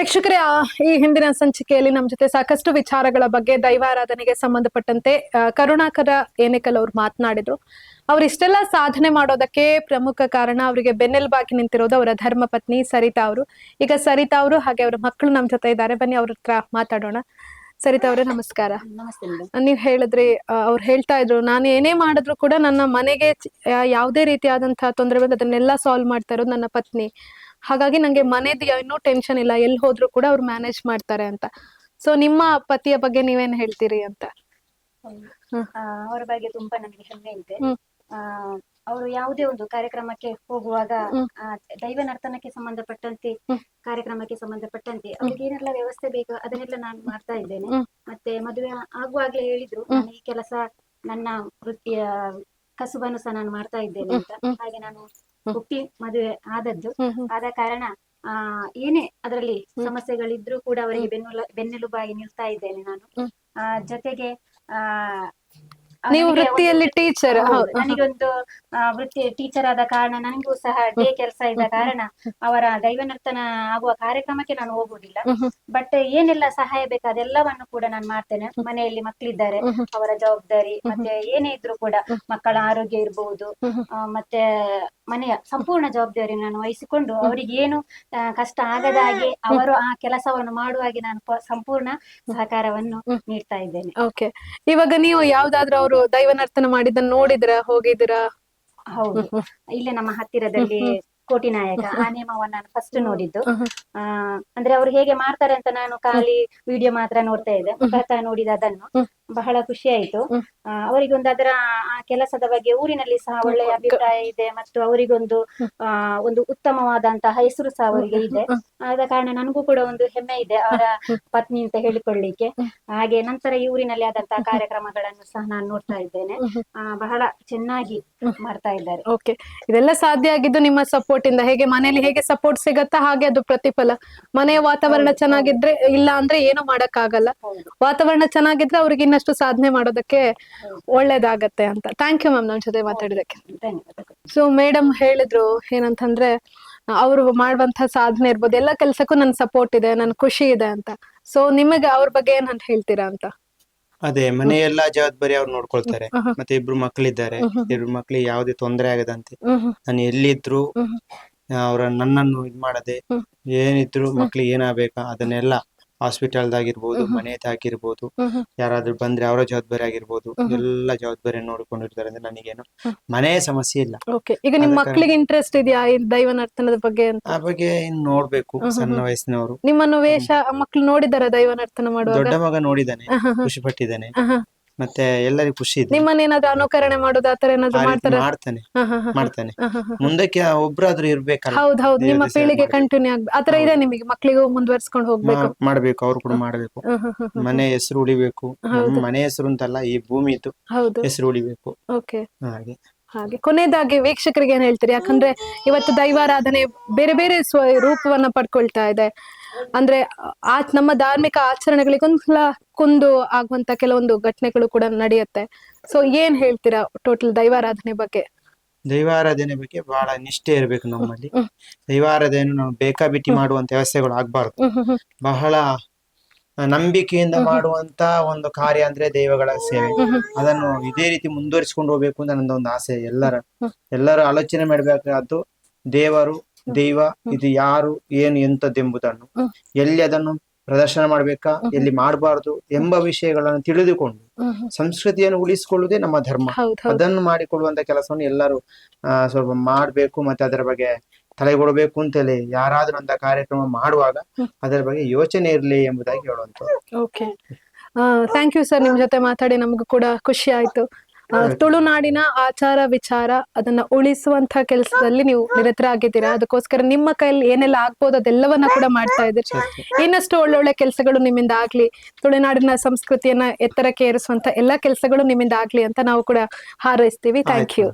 ವೀಕ್ಷಕರೇ ಆ, ಈ ಹಿಂದಿನ ಸಂಚಿಕೆಯಲ್ಲಿ ನಮ್ಮ ಜೊತೆ ಸಾಕಷ್ಟು ವಿಚಾರಗಳ ಬಗ್ಗೆ ದೈವಾರಾಧನೆಗೆ ಸಂಬಂಧಪಟ್ಟಂತೆ ಕರುಣಾಕರ ಏನೇಕಲ್ ಅವ್ರು ಮಾತನಾಡಿದ್ರು. ಅವ್ರು ಇಷ್ಟೆಲ್ಲ ಸಾಧನೆ ಮಾಡೋದಕ್ಕೆ ಪ್ರಮುಖ ಕಾರಣ ಅವರಿಗೆ ಬೆನ್ನೆಲುಬಾಗಿ ನಿಂತಿರೋದು ಅವರ ಧರ್ಮ ಪತ್ನಿ ಸರಿತಾ ಅವರು. ಈಗ ಸರಿತಾ ಅವರು ಹಾಗೆ ಅವರ ಮಕ್ಕಳು ನಮ್ಮ ಜೊತೆ ಇದ್ದಾರೆ. ಬನ್ನಿ ಅವ್ರ ಹತ್ರ ಮಾತಾಡೋಣ. ಸರಿತಾ ಅವರೇ ನಮಸ್ಕಾರ. ನೀವ್ ಹೇಳಿದ್ರಿ ಅವ್ರು ಹೇಳ್ತಾ ಇದ್ರು ನಾನು ಏನೇ ಮಾಡಿದ್ರು ಕೂಡ ನನ್ನ ಮನೆಗೆ ಯಾವುದೇ ರೀತಿಯಾದಂತಹ ತೊಂದರೆ ಬಂದ್ರೆ ಅದನ್ನೆಲ್ಲ ಸಾಲ್ವ್ ಮಾಡ್ತಾ ಇರೋದು ನನ್ನ ಪತ್ನಿ. ಹಾಗಾಗಿ ನಂಗೆ ಮನೆದು ಏನೂ ಟೆನ್ಷನ್ ಇಲ್ಲ ಎಲ್ಲಿ ಹೋದ್ರು ಕೂಡ ಅವ್ರು ಮ್ಯಾನೇಜ್ ಮಾಡ್ತಾರೆ ಅಂತ. ಸೊ ನಿಮ್ಮ ಪತಿಯ ಬಗ್ಗೆ ನೀವೇನ್ ಹೇಳ್ತೀರಿ ಅಂತ? ಅವರ ಬಗ್ಗೆ ತುಂಬಾ ನನಗೆ ಹೆಮ್ಮೆ ಇದೆ. ಅವರು ಯಾವುದೇ ಒಂದು ಕಾರ್ಯಕ್ರಮಕ್ಕೆ ಹೋಗುವಾಗ ದೈವ ನರ್ತನಕ್ಕೆ ಸಂಬಂಧಪಟ್ಟಂತೆ ಕಾರ್ಯಕ್ರಮಕ್ಕೆ ಸಂಬಂಧಪಟ್ಟಂತೆ ಅವ್ರಿಗೆ ಏನೆಲ್ಲ ವ್ಯವಸ್ಥೆ ಬೇಕು ಅದನ್ನೆಲ್ಲ ನಾನು ಮಾಡ್ತಾ ಇದ್ದೇನೆ. ಮತ್ತೆ ಮದುವೆ ಆಗುವಾಗ್ಲೇ ಹೇಳಿದ್ರು ನಾನು ಈ ಕೆಲಸ ನನ್ನ ವೃತ್ತಿಯ ಕಸುಬನ್ನು ಸಹ ನಾನು ಮಾಡ್ತಾ ಇದ್ದೇನೆ ಅಂತ. ಹಾಗೆ ನಾನು. ಹುಟ್ಟಿ ಮದುವೆ ಆದದ್ದು. ಆದ ಕಾರಣ ಆ ಏನೇ ಅದರಲ್ಲಿ. ಸಮಸ್ಯೆಗಳಿದ್ರು ಕೂಡ ಅವರಿಗೆ ಬೆನ್ನೆಲು ಬೆನ್ನೆಲುಬಾಗಿ ನಿಲ್ತಾ ಇದ್ದೇನೆ ನಾನು. ಆ ಜೊತೆಗೆ ಆ ನೀವು ವೃತ್ತಿಯಲ್ಲಿ ಟೀಚರ್ ನನಗೊಂದು ವೃತ್ತಿ ಟೀಚರ್ ಆದ ಕಾರಣ ನನಗೂ ಸಹ ಡೇ ಕೆಲಸ ಇದ್ದ ಕಾರಣ ಅವರ ದೈವ ನರ್ತನ ಆಗುವ ಕಾರ್ಯಕ್ರಮಕ್ಕೆ ನಾನು ಹೋಗುವುದಿಲ್ಲ. ಬಟ್ ಏನೆಲ್ಲ ಸಹಾಯ ಬೇಕು ಅದೆಲ್ಲವನ್ನು ಕೂಡ ನಾನು ಮಾಡ್ತೇನೆ. ಮನೆಯಲ್ಲಿ ಮಕ್ಕಳಿದ್ದಾರೆ ಅವರ ಜವಾಬ್ದಾರಿ ಮತ್ತೆ ಏನೇ ಇದ್ರು ಕೂಡ ಮಕ್ಕಳ ಆರೋಗ್ಯ ಇರಬಹುದು ಮತ್ತೆ ಮನೆಯ ಸಂಪೂರ್ಣ ಜವಾಬ್ದಾರಿ ನಾನು ವಹಿಸಿಕೊಂಡು ಅವರಿಗೆ ಏನು ಕಷ್ಟ ಆಗದ ಹಾಗೆ ಅವರು ಆ ಕೆಲಸವನ್ನು ಮಾಡುವ ಹಾಗೆ ನಾನು ಸಂಪೂರ್ಣ ಸಹಕಾರವನ್ನು ನೀಡ್ತಾ ಇದ್ದೇನೆ. ಓಕೆ. ಇವಾಗ ನೀವು ಯಾವ್ದಾದ್ರು ಅವರು ದೈವ ನರ್ತನ ಮಾಡಿದ್ದನ್ನ ನೋಡಿದ್ರ? ಹೋಗಿದ್ದೀರಾ ಹೌದು. ಇಲ್ಲೇ ನಮ್ಮ ಹತ್ತಿರದಲ್ಲಿ ಕೋಟಿ ನಾಯಕ ಆ ನೇಮವನ್ನು ನಾನು ಫಸ್ಟ್ ನೋಡಿದ್ದು. ಆ ಅಂದ್ರೆ ಅವ್ರು ಹೇಗೆ ಮಾಡ್ತಾರೆ ಅಂತ ನಾನು ಖಾಲಿ ವಿಡಿಯೋ ಮಾತ್ರ ನೋಡ್ತಾ ಇದ್ದೆ. ಮುಖಾಂತರ ನೋಡಿದ ಅದನ್ನು. ಬಹಳ ಖುಷಿ ಆಯ್ತು. ಅವರಿಗೊಂದು ಅದರ ಆ ಕೆಲಸದ ಬಗ್ಗೆ ಊರಿನಲ್ಲಿ ಸಹ ಒಳ್ಳೆಯ ಅಭಿಪ್ರಾಯ ಇದೆ. ಮತ್ತು ಅವರಿಗೊಂದು ಆ ಒಂದು ಉತ್ತಮವಾದಂತಹ ಹೆಸರು ಸಹ ಅವರಿಗೆ ಇದೆ. ಆದ ಕಾರಣ ನನಗೂ ಕೂಡ ಒಂದು ಹೆಮ್ಮೆ ಇದೆ ಅವರ ಪತ್ನಿ ಅಂತ ಹೇಳಿಕೊಳ್ಳಿಕ್ಕೆ. ಹಾಗೆ ನಂತರ ಈ ಊರಿನಲ್ಲಿ ಆದಂತಹ ಕಾರ್ಯಕ್ರಮಗಳನ್ನು ಸಹ ನಾನು ನೋಡ್ತಾ ಇದ್ದೇನೆ. ಆ, ಬಹಳ ಚೆನ್ನಾಗಿ ಮಾಡ್ತಾ ಇದ್ದಾರೆ. ಓಕೆ. ಇದೆಲ್ಲ ಸಾಧ್ಯ ಆಗಿದ್ದು ನಿಮ್ಮ ಸಪೋರ್ಟ್ ಇಂದ. ಹೇಗೆ ಮನೆಯಲ್ಲಿ ಹೇಗೆ ಸಪೋರ್ಟ್ ಸಿಗತ್ತಾ ಹಾಗೆ ಅದು ಪ್ರತಿಫಲ. ಮನೆಯ ವಾತಾವರಣ ಚೆನ್ನಾಗಿದ್ರೆ ಇಲ್ಲ ಅಂದ್ರೆ ಏನು ಮಾಡಕ್ ಆಗಲ್ಲ ವಾತಾವರಣ ಚೆನ್ನಾಗಿದ್ರೆ ಅವ್ರಿಗೆ ಇನ್ನಷ್ಟು ಸಾಧನೆ ಮಾಡೋದಕ್ಕೆ ಒಳ್ಳೇದಾಗತ್ತೆ ಅಂತ. ಥ್ಯಾಂಕ್ ಯು ಮ್ಯಾಮ್ ನನ್ನ ಜೊತೆ ಮಾತಾಡಿದಕ್ಕೆ ಸೊ ಮೇಡಮ್ ಹೇಳಿದ್ರು ಏನಂತಂದ್ರೆ ಅವರು ಮಾಡುವಂತ ಸಾಧನೆ ಇರ್ಬೋದು ಎಲ್ಲ ಕೆಲಸಕ್ಕೂ ನನ್ ಸಪೋರ್ಟ್ ಇದೆ ನನ್ ಖುಷಿ ಇದೆ ಅಂತ. ಸೊ ನಿಮಗೆ ಅವ್ರ ಬಗ್ಗೆ ಏನ್ ಅಂತ ಹೇಳ್ತೀರಾ ಅಂತ? ಅದೇ ಮನೆಯೆಲ್ಲಾ ಜವಾಬ್ದಾರಿ ಅವ್ರು ನೋಡ್ಕೊಳ್ತಾರೆ. ಮತ್ತೆ ಇಬ್ರು ಹ್ಮ್. ಇಬ್ರು ಮಕ್ಳಿಗೆ ಯಾವ್ದೇ ತೊಂದರೆ ಆಗದಂತೆ. ನಾನು ಎಲ್ಲಿದ್ರು ಅವ್ರ ಅವರ ನನ್ನನ್ನು ಇದ್ ಮಾಡದೆ ಏನಿದ್ರು ಮಕ್ಳಿಗೆ ಏನಾಗಬೇಕಾ ಅದನ್ನೆಲ್ಲ ಹಾಸ್ಪಿಟಲ್ದಾಗಿರ್ಬೋದು ಹ್ಮ್ ಯಾರಾದ್ರೂ ಬಂದ್ರೆ ಅವರ ಜವಾಬ್ದಾರಿ ಆಗಿರ್ಬೋದು. ಎಲ್ಲ ಜವಾಬ್ದಾರಿ ನೋಡಿಕೊಂಡಿರ್ತಾರೆ ಅಂದ್ರೆ ನನಗೇನು. ಮನೆಯ ಸಮಸ್ಯೆ ಇಲ್ಲ. ಓಕೆ ಈಗ ನಿಮ್ ಅದ ಮಕ್ಳಿಗೆ ಇಂಟ್ರೆಸ್ಟ್ ಇದೆಯಾ? ಈ ದೈವ ನರ್ತನದ ಬಗ್ಗೆ ಅಂತ? ಆ ಬಗ್ಗೆ ಇನ್ ನೋಡ್ಬೇಕು ಸಣ್ಣ. ವಯಸ್ಸಿನವರು. ನಿಮ್ಮನ್ನು ವೇಷ ಮಕ್ಳು ನೋಡಿದಾರ ದೈವ ನರ್ತನ ಮಾಡುವಾಗ? ದೊಡ್ಡ ಮಗ ನೋಡಿದಾನೆ ಖುಷಿ ಪಟ್ಟಿದ್ದಾನೆ. ಮತ್ತೆ ಎಲ್ಲರಿಗೂ ಖುಷಿ ಇದೆ. ನಿಮ್ಮನ್ನೇನಾದ್ರೂ ಅನುಕರಣೆ ಮಾಡೋದು ಆತರ ಏನಾದ್ರು ಆ ರೀತಿ ಮಾಡ್ತಾರ? ಮಾಡ್ತಾನೆ. ಮಾಡ್ತಾನೆ. ಮುಂದಕ್ಕೆ ಒಬ್ಬರಾದ್ರೂ ಇರ್ಬೇಕಲ್ಲ? ಹೌದು ಹೌದು. ನಿಮ್ಮ ದೇವ್ರ ಪೀಳಿಗೆ ಕಂಟಿನ್ಯೂ ಕಂಟಿನ್ಯೂ ಆಗ್ ಆತರ ಇದೆ ನಿಮಗೆ? ಮಕ್ಳಿಗೂ ಮುಂದುವರ್ಸ್ಕೊಂಡು ಹೋಗ್ಬೇಕು? ಮಾ- ಮಾಡ್ಬೇಕು ಅವ್ರು ಕೂಡ ಮಾಡ್ಬೇಕು. ಮನೆ ಹೆಸರು ಉಳಿಬೇಕು. ಹೌದು. ಮನೆ ಹೆಸರು ಅಂತಲ್ಲ ಈ ಭೂಮಿದು ಹೌದು. ಹೆಸರು ಉಳಿಬೇಕು. ಓಕೆ. ಹಾಗೆ. ಹಾಗೆ. ಕೊನೆಯದಾಗಿ ವೀಕ್ಷಕರಿಗೆ ಏನ್ ಹೇಳ್ತೀರಿ? ಯಾಕಂದ್ರೆ ಇವತ್ತು ದೈವಾರಾಧನೆ ಬೇರೆ ಬೇರೆ ಸ್ವ ರೂಪವನ್ನ ಪಡ್ಕೊಳ್ತಾ ಇದೆ. ಅಂದ್ರೆ ಆ ನಮ್ಮ ಧಾರ್ಮಿಕ ಆಚರಣೆಗಳಿಗೊಂದ್ಸಲ ಕುಂದು ಆಗುವಂತ ಕೆಲವೊಂದು ಘಟನೆಗಳು ಕೂಡ ನಡೆಯುತ್ತೆ. ಸೊ ಏನ್ ಹೇಳ್ತೀರಾ ಟೋಟಲ್ ದೈವಾರಾಧನೆ ಬಗ್ಗೆ? ದೈವಾರಾಧನೆ ಬಗ್ಗೆ ಬಹಳ ನಿಷ್ಠೆ ಇರಬೇಕು ನಮ್ಮಲ್ಲಿ. ದೈವಾರಾಧನೆ ನಾವು ಬೇಕಾಬಿಟ್ಟಿ ಮಾಡುವಂತ ವ್ಯವಸ್ಥೆಗಳು ಆಗ್ಬಾರ್ದು. ಬಹಳ ನಂಬಿಕೆಯಿಂದ ಮಾಡುವಂತ ಒಂದು ಕಾರ್ಯ ಅಂದ್ರೆ ದೈವಗಳ ಸೇವೆ. ಅದನ್ನು ಇದೇ ರೀತಿ ಮುಂದುವರಿಸಿಕೊಂಡು ಹೋಗ್ಬೇಕು ಅಂತ ನನ್ನ ಒಂದು ಆಸೆ. ಎಲ್ಲರ ಎಲ್ಲರೂ ಆಲೋಚನೆ ಮಾಡ್ಬೇಕಾದ್ದು ದೇವರು ದೈವ ಇದು ಯಾರು ಏನು ಎಂತದ್ದೆಂಬುದನ್ನು. ಎಲ್ಲಿ ಅದನ್ನು ಪ್ರದರ್ಶನ ಮಾಡ್ಬೇಕಾ ಎಲ್ಲಿ ಮಾಡಬಾರದು ಎಂಬ ವಿಷಯಗಳನ್ನು ತಿಳಿದುಕೊಂಡು. ಸಂಸ್ಕೃತಿಯನ್ನು ಉಳಿಸಿಕೊಳ್ಳುವುದೇ ನಮ್ಮ ಧರ್ಮ. ಅದನ್ನು ಮಾಡಿಕೊಳ್ಳುವಂತ ಕೆಲಸವನ್ನು ಎಲ್ಲರೂ ಸ್ವಲ್ಪ ಮಾಡಬೇಕು ಮತ್ತೆ ಅದರ ಬಗ್ಗೆ ತಲೆಗೊಡಬೇಕು ಅಂತೇಳಿ ಯಾರಾದ್ರೂ ಅಂತ ಕಾರ್ಯಕ್ರಮ ಮಾಡುವಾಗ ಅದರ ಬಗ್ಗೆ ಯೋಚನೆ ಇರಲಿ ಎಂಬುದಾಗಿ ಹೇಳುವಂತ ಓಕೆ. ಥ್ಯಾಂಕ್ ಯು ಸರ್ ನಿಮ್ ಜೊತೆ ಮಾತಾಡಿ ನಮಗೂ ಕೂಡ ಖುಷಿ ಆಯ್ತು. ತುಳುನಾಡಿನ ಆಚಾರ ವಿಚಾರ ಅದನ್ನ ಉಳಿಸುವಂತ ಕೆಲಸದಲ್ಲಿ ನೀವು ನಿರತರಾಗಿದ್ದೀರಾ? ಅದಕ್ಕೋಸ್ಕರ ನಿಮ್ಮ ಕೈಯಲ್ಲಿ ಏನೆಲ್ಲ ಆಗ್ಬೋದು ಅದೆಲ್ಲವನ್ನ ಕೂಡ ಮಾಡ್ತಾ ಇದ್ದೀರಿ. ಇನ್ನಷ್ಟು ಒಳ್ಳೊಳ್ಳೆ ಕೆಲಸಗಳು ನಿಮ್ಮಿಂದ ಆಗ್ಲಿ ತುಳುನಾಡಿನ ಸಂಸ್ಕೃತಿಯನ್ನ ಎತ್ತರಕ್ಕೆ ಏರಿಸುವಂತ ಎಲ್ಲಾ ಕೆಲಸಗಳು ನಿಮ್ಮಿಂದ ಆಗ್ಲಿ ಅಂತ ನಾವು ಕೂಡ ಹಾರೈಸ್ತೀವಿ. Thank you